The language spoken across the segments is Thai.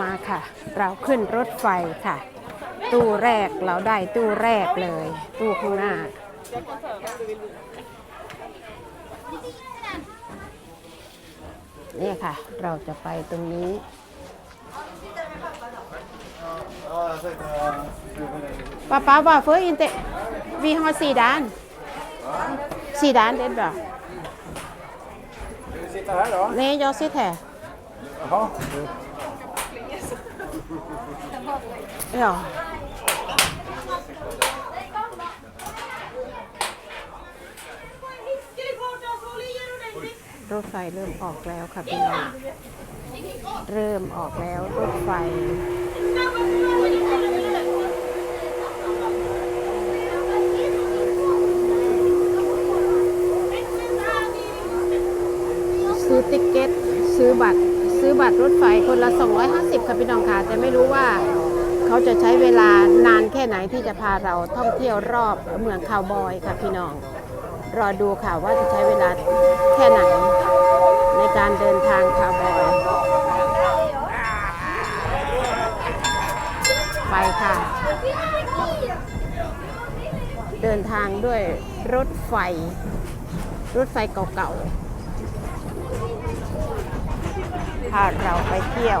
มาค่ะ เราขึ้นรถไฟค่ะ ตู้แรกเราได้ตู้แรกเลย ตู้ข้างหน้าเนี่ยค่ะ เราจะไปตรงนี้ป้าป้าว่าเฟออินเตวีฮอสีดานสีดานเด็ดบ่ Ska vi sitta här då? Nej, jag Ja. รถไฟเริ่มออกแล้วค่ะพี่น้อง เริ่มออกแล้วรถไฟ ซื้อติ๊กเก็ต ซื้อบัตร ซื้อบัตรรถไฟคนละ 250 ค่ะพี่น้องค่ะ แต่ไม่รู้ว่า เขาจะใช้เวลานานแค่ไหนที่จะพาเราท่องเที่ยวรอบเมืองคาวบอยค่ะพี่น้อง รอดูค่ะว่าจะใช้เวลาแค่ไหน ในการเดินทางคาวบอยไปค่ะ เดินทางด้วยรถไฟ รถไฟเก่าๆพาเราไปเที่ยว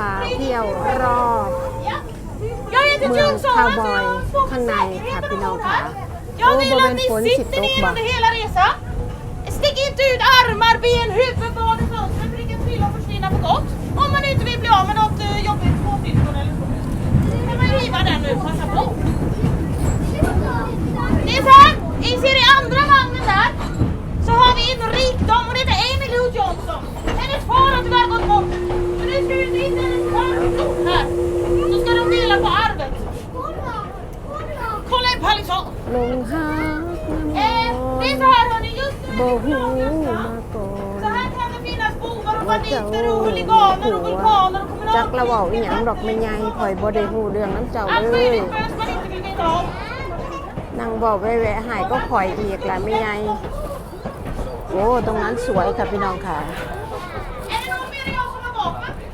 allihopa! Jo. Eh, då har vi ingen respons. Vi testar en gång till när jag sa hej allihopa! Hej! Mår ni bra? Ja! Sitter ni bekvämt? Ja! Vad härligt. För det är nämligen så vi ska sitta här i två veckor nu. Så sitter man till lite obekvämt får man ta någons knä så man får värdera ett sitt. Oh! Nej! Ska jag ljuga? Jo, två veckor ร tar ถ det till ไฟ Mexiko. พาเที่ยวรอบ Ja. Jag heter เมือง John คาว Sara บ så อย jag har svårt ข้าง för ใน säkerheten ค่ะ och พี่น้อง sånt ค่ะ här. โอ้ Jag บ vill เป็ att น ni ฝนสิ sitter ตก ner บ่ under hela resan. Stick inte ut armar, ben, huvud, barn i fönstret för det kan trilla och försvinna för gott. Om man inte vill bli av med något eh, jobbigt påsyskon eller så. kan man ju riva den nu, passa på. Det är så här, ni ser i andra vagnen där så har vi en rikdom och det heter Emily Lou Johnson. Hennes far har tyvärr gått bort. Men nu ska vi in i hennes arvsbok här. Så ska de dela på arvet. Kolla in Palisson. ลงหา Eh, det är så här hörni, just nu บ่ är ฮู้ det มาก่อ Så น här kan det finnas bovar och ว่าเจ้า banditer och huliganer och หัว vulkaner och จักระเว้า kommunalpolitiker. อีหยังดอกไม่ใหญ่ข่อยบ่ได้ฮู้เรื่องน้ำเจ้า Allt เลย möjligt skönt man inte vill veta om. นางบอกแวะๆหายก็ข่อยอีกล่ะไม่ใหญ่โอ้ตรงนั้นสวยค่ะพี่น้องค่ะ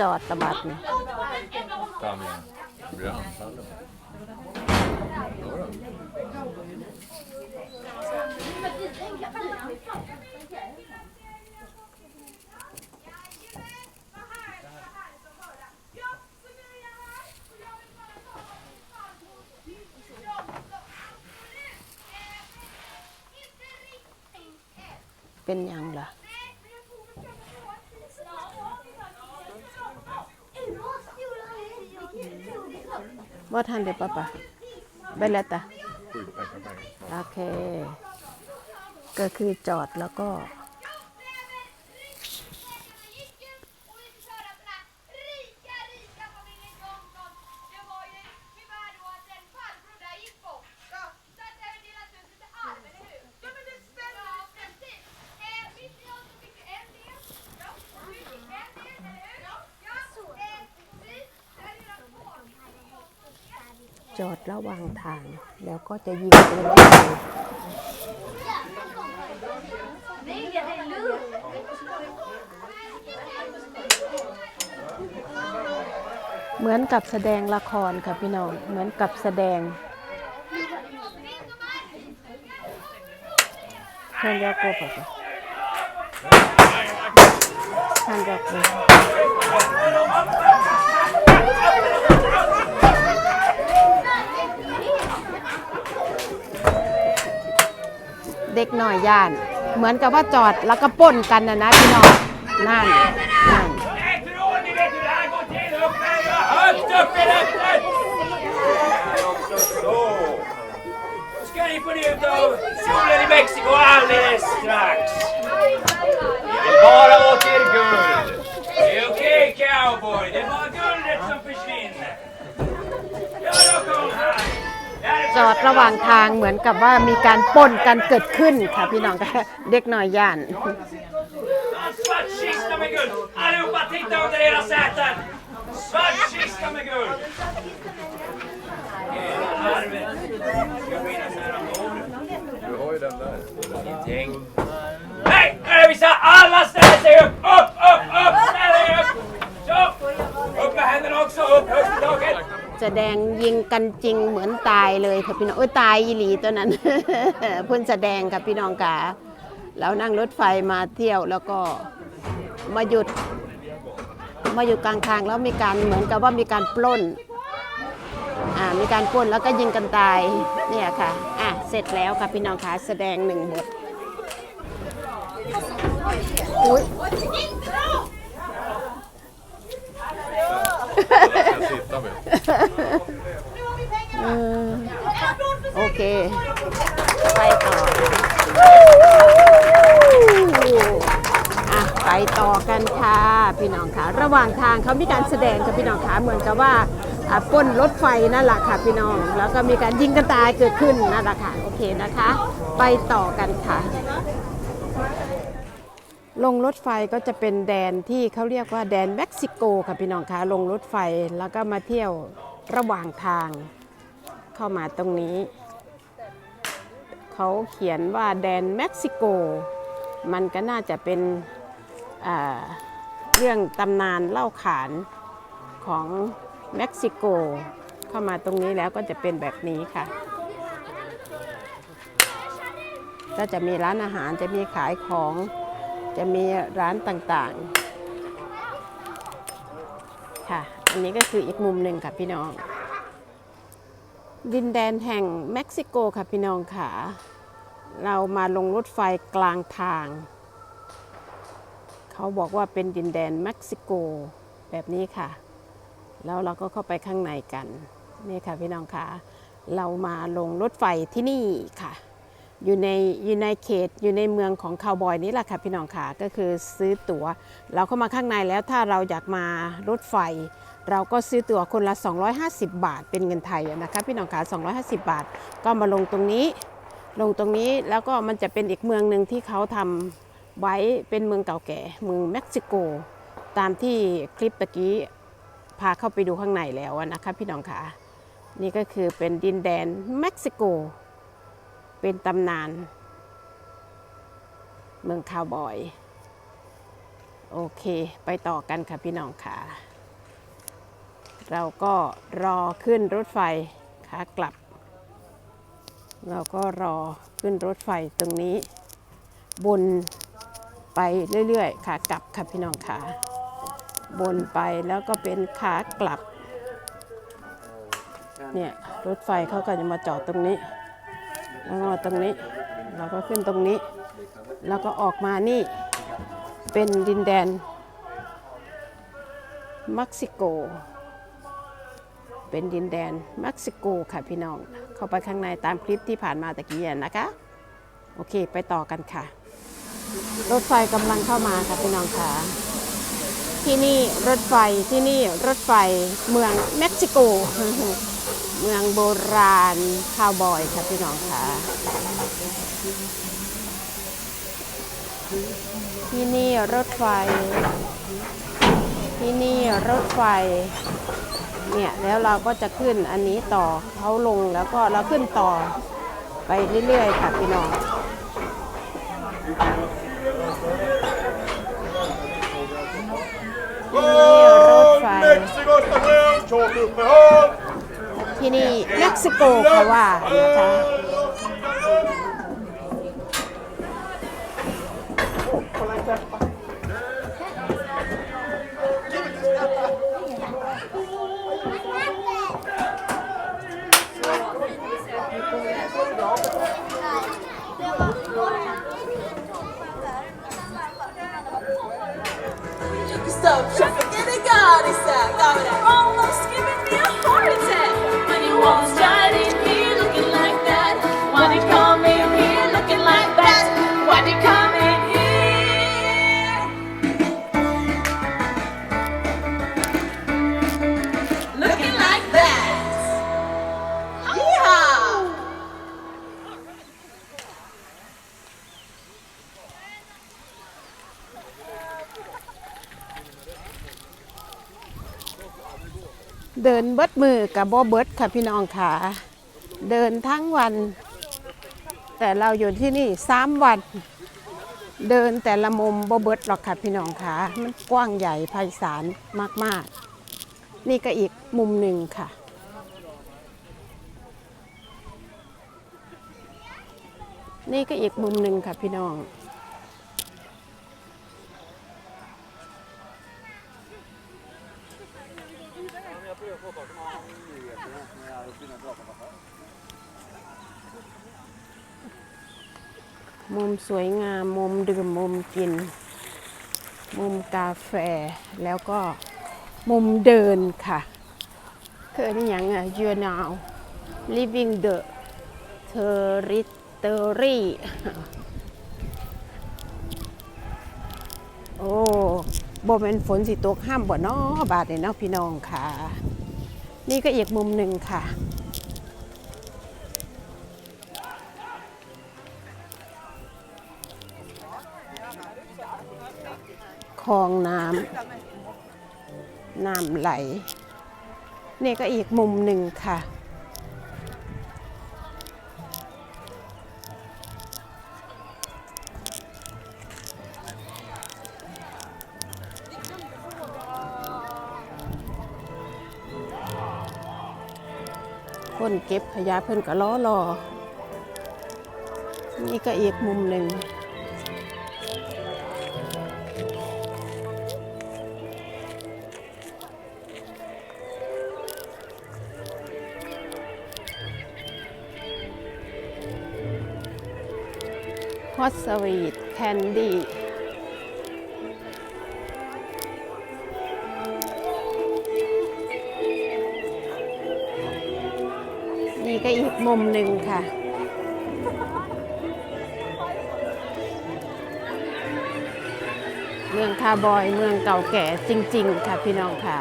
จอดตะบัดนี่ Kom igen. Blir du anfallen? Jodå. เป็น หยังล่ะว่าทันเดี๋ยวปะปะไปแล้วตา Sju pengar per โอเค ก็คือจอดแล้วก็ จอดระหว่างทาง แล้วก็จะยิงปืนไปเหมือนกับแสดงละครค่ะพี่น้อง เหมือนกับแสดงทานยากบอะทานยากบ เด็กหน่อยย่าน เหมือนกับว่าจอดแล้วก็ป่นกันนะนะพี่น้องนั่นนั่นโอเค cowboy det var guldet som försvinner จอดระหว่างทางเหมือนกับว่ามีการปล้นกันเกิดขึ้นค่ะพี่น้องเด็กหน่อยย่าน En svart kista med guld! Allihopa titta under era säten! Svart kista med guld! Hela arvet ska finnas här ombord. Du har ju den där. Ingenting. Nej! Nu är แสดงยิงกันจริงเหมือนตายเลยค่ะพี่น้องเอ้ยตายอีหลีตัวนั้น เพิ่นแสดงค่ะพี่น้องกาแล้วนั่งรถไฟมาเที่ยวแล้วก็มาหยุดมาหยุดกลางทางแล้วมีการเหมือนกับว่ามีการปล้นอ่ามีการปล้นแล้วก็ยิงกันตายเนี่ยค่ะอะเสร็จแล้วค่ะพี่น้องคะแสดงหนึ่งบทอุ้ย Jag ska sitta med. เออโอเค ไปต่ออะไปต่อกันค่ะพี่น้องค่ะ ระหว่างทางเขามีการแสดงกับพี่น้องค่ะเหมือนกับว่าอะปล้นรถไฟนั่นแหละค่ะพี่น้อง แล้วก็มีการยิงกันตายเกิดขึ้นนั่นแหละค่ะโอเคนะคะ ไปต่อกันค่ะ ลงรถไฟก็จะเป็นแดนที่เขาเรียกว่าแดนเม็กซิโกค่ะพี่น้องคะลงรถไฟแล้วก็มาเที่ยวระหว่างทางเข้ามาตรงนี้ เขาเขียนว่าแดนเม็กซิโก มันก็น่าจะเป็นเรื่องตำนานเล่าขานของเม็กซิโก เข้ามาตรงนี้แล้วก็จะเป็นแบบนี้ค่ะ ก็จะมีร้านอาหารจะมีขายของ จะมีร้านต่างๆ ค่ะ อันนี้ก็คืออีกมุมหนึ่งค่ะพี่น้อง ดินแดนแห่งเม็กซิโกค่ะพี่น้องค่ะ เรามาลงรถไฟกลางทาง เขาบอกว่าเป็นดินแดนเม็กซิโกแบบนี้ค่ะ แล้วเราก็เข้าไปข้างในกัน นี่ค่ะพี่น้องค่ะ เรามาลงรถไฟที่นี่ค่ะ อยู่ในอยู่ในเขตอยู่ในเมืองของคาวบอยนี่แหละค่ะพี่น้องค่ะก็คือซื้อตัว๋ว เราเข้ามาข้างในแล้วถ้าเราอยากมารถไฟ เราก็ซื้อตั๋วคนละ 250 บาท เป็นเงินไทยนะคะพี่น้องค่ะ250 บาท ก็มาลงตรงนี้ ลงตรงนี้แล้วก็มันจะเป็นอีกเมืองหนึ่งที่เขาทำไว้เป็นเมืองเก่าแก่เมืองเม็กซิโก ตามที่คลิปตะกี้พาเข้าไปดูข้างในแล้วนะคะพี่น้องค่ะนี่ก็คือเป็นดินแดนเม็กซิโก เป็นตำนาน เมืองคาวบอย โอเค ไปต่อกันค่ะพี่น้องค่ะ เราก็รอขึ้นรถไฟขากลับ เราก็รอขึ้นรถไฟตรงนี้ บนไปเรื่อยๆขากลับค่ะพี่น้องค่ะ บนไปแล้วก็เป็นขากลับเนี่ยรถไฟเขาก็จะมาจอดตรงนี้ แล้วก็มาตรงนี้ เราก็ขึ้นตรงนี้ แล้วก็ออกมานี่เป็นดินแดนเม็กซิโก เป็นดินแดนเม็กซิโกค่ะพี่น้อง เข้าไปข้างในตามคลิปที่ผ่านมาตะกี้นะคะ โอเคไปต่อกันค่ะ รถไฟกำลังเข้ามาค่ะพี่น้องค่ะ ที่นี่รถไฟที่นี่รถไฟเมืองเม็กซิโก เมืองโบราณคาวบอยค่ะพี่น้องค่ะ ที่นี่รถไฟ ที่นี่รถไฟ เนี่ยแล้วเราก็จะขึ้นอันนี้ต่อเขาลงแล้วก็เราขึ้นต่อไปเรื่อยๆค่ะพี่น้องที่นี่รถไฟ ที่นี่เม็กซิโกเขาว่านะคะ Stop traffic in the garden, Almost ดมือกับโบเบิร์ดค่ะพี่น้องขาเดินทั้งวัน แต่เราอยู่ที่นี่สามวัน เดินแต่ละมุมโบเบิร์ดหรอกค่ะพี่น้องขามันกว้างใหญ่ไพศาลมาก ๆ นี่ก็อีกมุมหนึ่งค่ะนี่ก็อีกมุมหนึ่งค่ะพี่น้อง มุมสวยงาม มุมดื่ม มุมกิน มุมกาแฟ แล้วก็มุมเดินค่ะคืออนนี่ยังอะ you are now living the territory โอ้บ่เป็นฝนสิตกห้ามบ่เนาะบาดนี่เนาะพี่น้องค่ะ นี่ก็อีกมุมหนึ่งค่ะ คลองน้ำน้ำไหล นี่ก็อีกมุมหนึ่งค่ะ คนเก็บขยะเพิ่นก็ล้อรอนี่ก็อีกมุมหนึ่ง อตสวีทแคนดี้นี่ก็อีกมุมหนึ่งค่ะเมืองคาบอยเมืองเก่าแก่จริง ๆ ค่ะพี่น้องค่ะ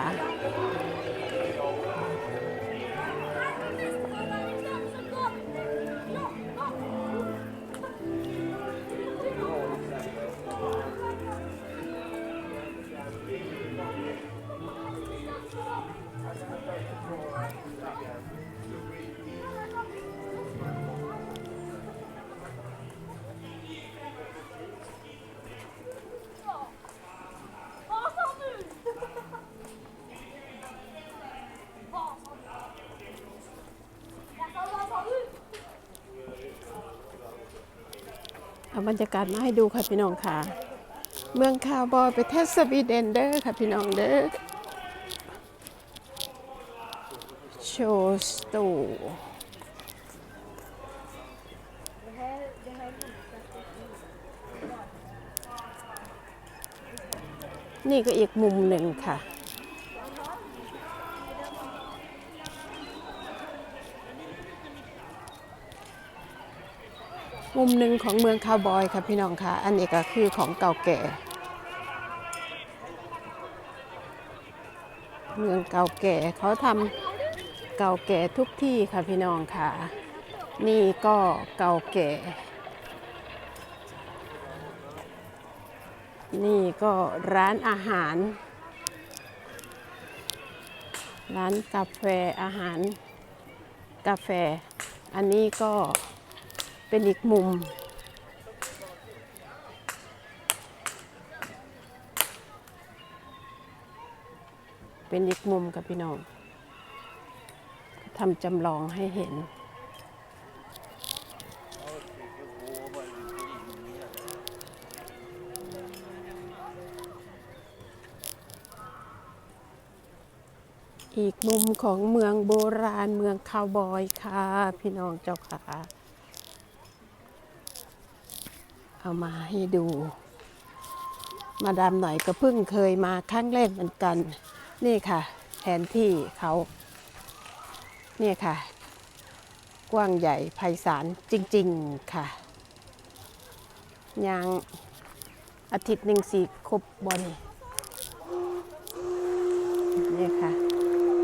เอาบรรยากาศมาให้ดูค่ะพี่น้องค่ะ เมืองคาวบอยไปเทศสวีเดนเด้อค่ะพี่น้องเด้อโชว์สตูนี่ก็อีกมุมหนึ่งค่ะ มุมหนึ่งของเมืองคาวบอยค่ะพี่น้องค่ะ อันนี้ก็คือของเก่าแก่ เมืองเก่าแก่เขาทำเก่าแก่ทุกที่ค่ะพี่น้องค่ะ นี่ก็เก่าแก่ นี่ก็ร้านอาหาร ร้านกาแฟอาหาร กาแฟ อันนี้ก็ เป็นอีกมุม เป็นอีกมุมกับพี่น้องทำจำลองให้เห็น อีกมุมของเมืองโบราณเมืองคาวบอยค่ะ พี่น้องเจ้าค่ะ เอามาให้ดู มาดามหน่อยก็เพิ่งเคยมาครั้งแรกเหมือนกัน นี่ค่ะแผนที่เขาเนี่ยค่ะ กว้างใหญ่ไพศาลจริง ๆค่ะยังอาทิตย์หนึ่งสี่ครบบนนี่ค่ะ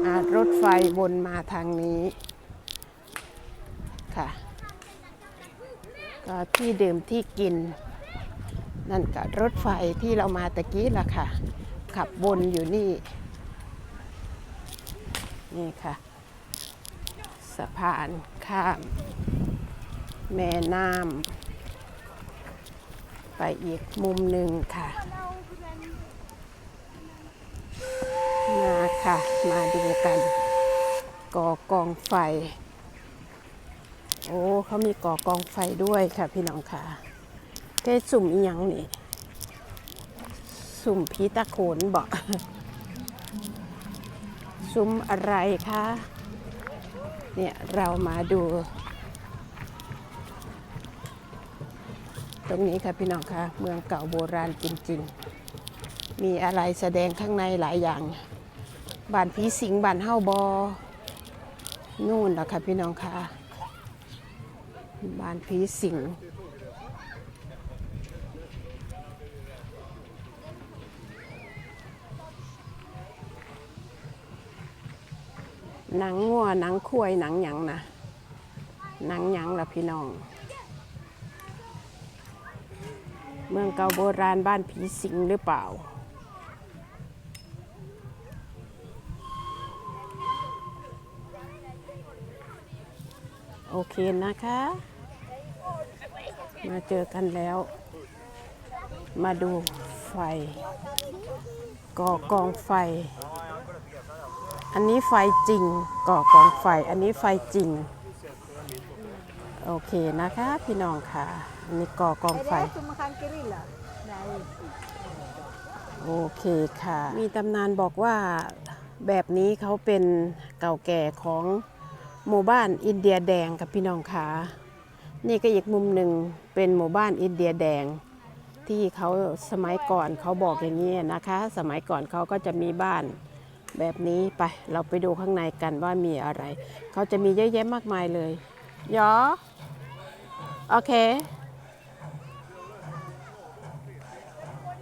อารถไฟวนมาทางนี้ค่ะ ก็ที่ดื่มที่กิน นั่นก็รถไฟที่เรามาตะกี้ล่ะค่ะ ขับวนอยู่นี่ นี่ค่ะ สะพานข้าม แม่น้ำไปอีกมุมหนึ่งค่ะมาค่ะ มาดูกันก่อกองไฟ โอ้เขามีก่อกองไฟด้วยค่ะพี่น้องค่ะเทสุ่มอีหยังนี่ สุ่มผีตะโขนบอกซุ้มอะไรคะเนี่ย เรามาดู ตรงนี้ค่ะพี่น้องค่ะเมืองเก่าโบราณจริง ๆ มีอะไรแสดงข้างในหลายอย่างบ้านผีสิงบ้านเฮาบอนู่นแหละค่ะพี่น้องค่ะ บ้านผีสิงหนังงัวหนังควายหนังหยังนะหนังหยังละพี่น้อง เมืองเก่าโบราณบ้านผีสิงหรือเปล่าโอเคนะคะ มาเจอกันแล้ว มาดูไฟก่อกองไฟ อันนี้ไฟจริงก่อกองไฟ อันนี้ไฟจริง โอเคนะคะ พี่น้องค่ะ อันนี้ก่อกองไฟ โอเคค่ะ มีตำนานบอกว่าแบบนี้เขาเป็นเก่าแก่ของหมู่บ้านอินเดียแดงกับพี่น้องค่ะ นี่ก็อีกมุมหนึ่งเป็นหมู่บ้านอินเดียแดง ที่เขาสมัยก่อนเขาบอกอย่างนี้นะคะ สมัยก่อนเขาก็จะมีบ้านแบบนี้ไป เราไปดูข้างในกันว่ามีอะไร เขาจะมีเยอะแยะมากมายเลยยอโอเค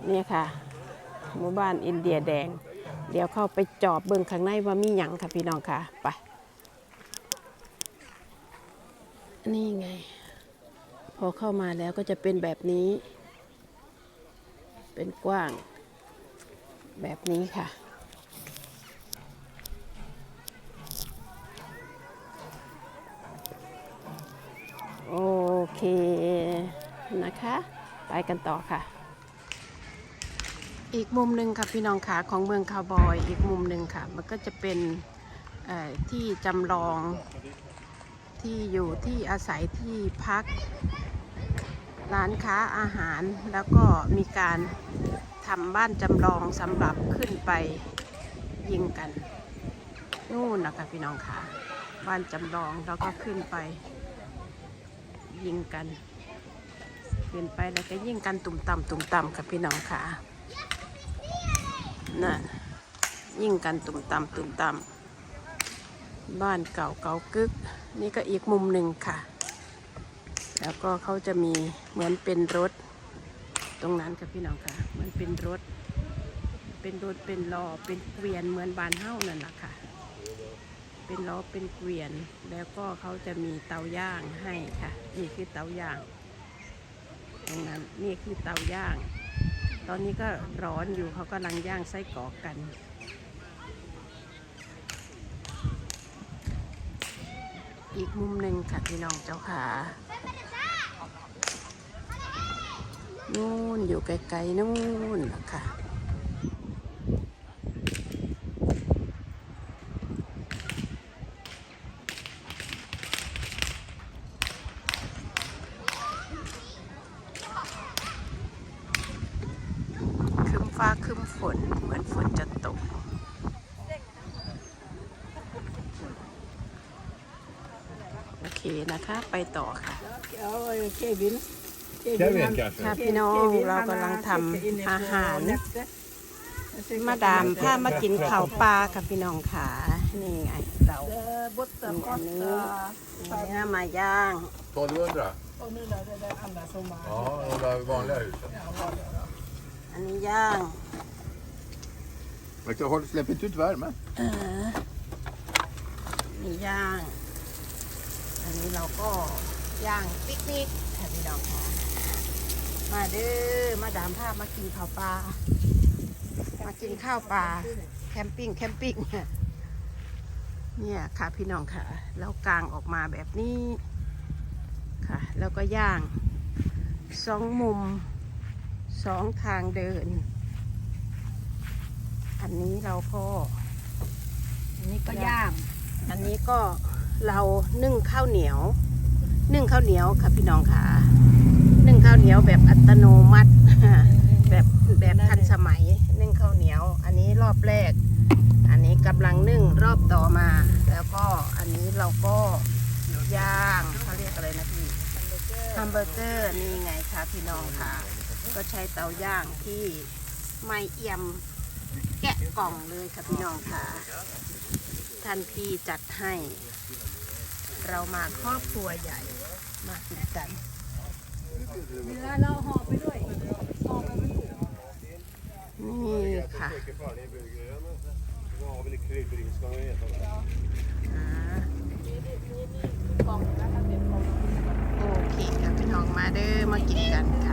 นี่ค่ะ หมู่บ้านอินเดียแดง เดี๋ยวเข้าไปจอบเบิ่งข้างในว่ามีหยังค่ะพี่น้องค่ะ ไป นี่ไง พอเข้ามาแล้วก็จะเป็นแบบนี้ เป็นกว้าง แบบนี้ค่ะ โอเคนะคะ ไปกันต่อค่ะ อีกมุมหนึ่งค่ะพี่น้องขาของเมืองคาวบอย อีกมุมหนึ่งค่ะ มันก็จะเป็นที่จำลองที่อยู่ที่อาศัยที่พัก ร้านค้าอาหารแล้วก็มีการทำบ้านจำลองสำหรับขึ้นไปยิงกัน นู่นนะคะพี่น้องค่ะ บ้านจำลองแล้วก็ขึ้นไป ยิงกันขึ้นไปแล้วก็ยิงกันตุ่มต่ำตุ่มต่ำค่ะพี่น้องค่ะน่ะยิ่งกันตุ่มต่ำตุ่มต่ำบ้านเก่าเก่ากึก นี่ก็อีกมุมหนึ่งค่ะ แล้วก็เขาจะมีเหมือนเป็นรถ ตรงนั้นค่ะพี่น้องค่ะเหมันเป็นรถ เป็นรถเป็นล้อเป็นเกวียนเหมือนบานเฮ้านั่นแหละค่ะ เป็นล้อเป็นเกวียน แล้วก็เขาจะมีเตาย่างให้ค่ะ นี่คือเตาย่าง ตรงนั้นนี่คือเตาย่าง ตอนนี้ก็ร้อนอยู่เขากำลังย่างไส้กรอกกันอีกมุมหนึ่งค่ะพี่น้องเจ้าขา นู่นอยู่ไกลๆนู่นนะคะคึมฟ้าคึมฝนเหมือนฝนจะตกโอเคนะคะ ไปต่อค่ะโอเคบินะพี่น้องเรากำลังทำอาหาร มาดามพามากินข้าวปลาค่ะพี่น้องค่ะนี่ไงเรามีอันนี้เนื้อมาย่าง 1200? Ja, de där vanliga husen. อันนี้ย่าง Men jag håller- släpp inte ut värmen. เออนี่ย่าง อันนี้เราก็ย่างปิกนิก ค่ะพี่น้องค่ะ มาเด้อ มาดามภาพมากินข้าวปลา มากินข้าวปลา แคมปิ้ง แคมปิ้ง เนี่ยค่ะพี่น้องค่ะ แล้วกางออกมาแบบนี้ค่ะ แล้วก็ย่างสองมุมสองทางเดิน อันนี้เราก็อันนี้ก็ย่าง อันนี้ก็เรานึ่งข้าวเหนียว นึ่งข้าวเหนียวค่ะพี่น้องค่ะนึ่งข้าวเหนียวแบบอัตโนมัติ แบบแบบทันสมัยนึ่งข้าวเหนียว อันนี้รอบแรก อันนี้กำลังนึ่งรอบต่อมา แล้วก็อันนี้เราก็ย่างเขาเรียกอะไรนะพี่ฮัมเบอร์เกอร์นี่ไงคะพี่น้องค่ะ ก็ใช้เตาย่างที่ไม่เอี่ยมแกะกล่องเลยค่ะพี่น้องค่ะท่านพี่จัดให้ เรามาครอบครัวใหญ่มากินกันเวลาเราห่อไปด้วยห่อไปไม่ถูกนี่ค่ะอ่าโอเคค่ะพี่น้องมาเด้อมากินกันค่ะ